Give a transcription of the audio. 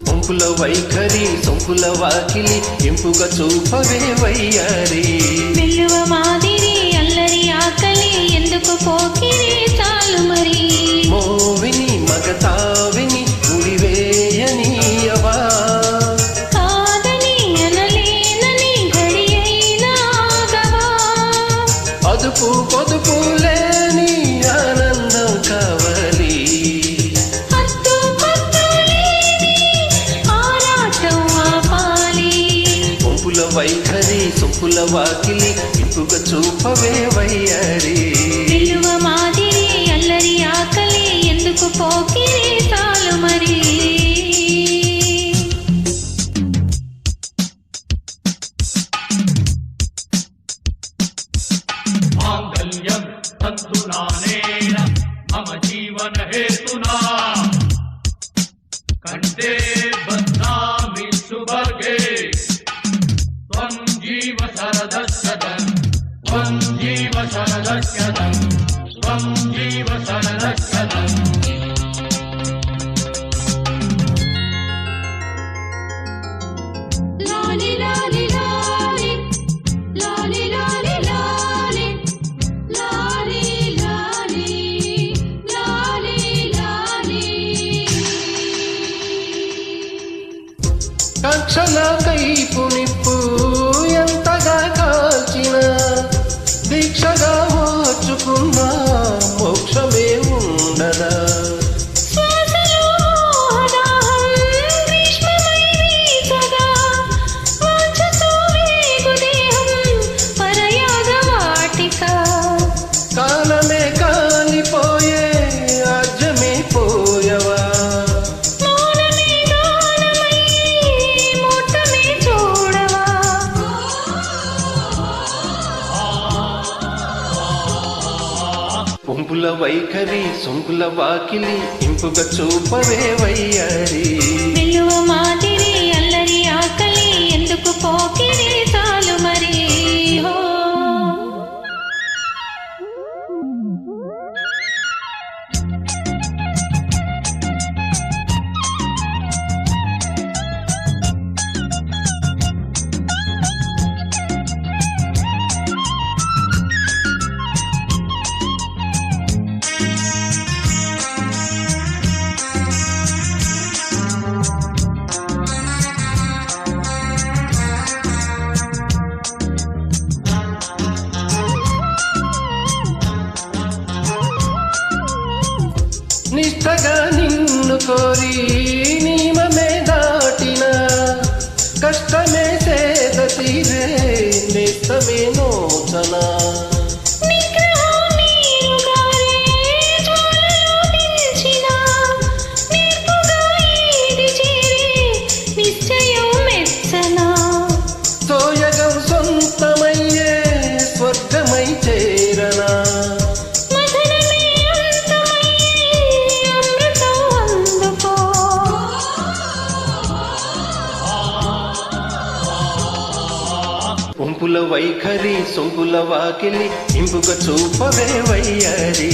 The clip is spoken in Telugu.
సొంకుల వైఖరి సొంకుల వాకిలి ఎంపుగా చూపవే వయ్యారి అదుపు పొదుపు లేని ఆనందం కావాలి. పొంపుల వైఖరి సొంపుల వాకిలి ఇంపుగా చూపవే తద్దునానేన మమ జీవన హేతునా? కంటే బద్నామి సుభగే త్వం జీవ శరద సదం త్వం జీవ శరద సదం త్వం జీవ శరద సదం కక్షలకైపో పొంపుల వైఖరి సొంపుల వాకిలి ఇంపుగా చూపవే వయ్యారి. నిష్టగా నిన్ను కోరి నియమమే దాటిన కష్టమే సేద తీరే నేస్తమే నోచనా ఒంపుల వైఖరి సొంపుల వాకిలి ఇంపుక చూపవే వయ్యరి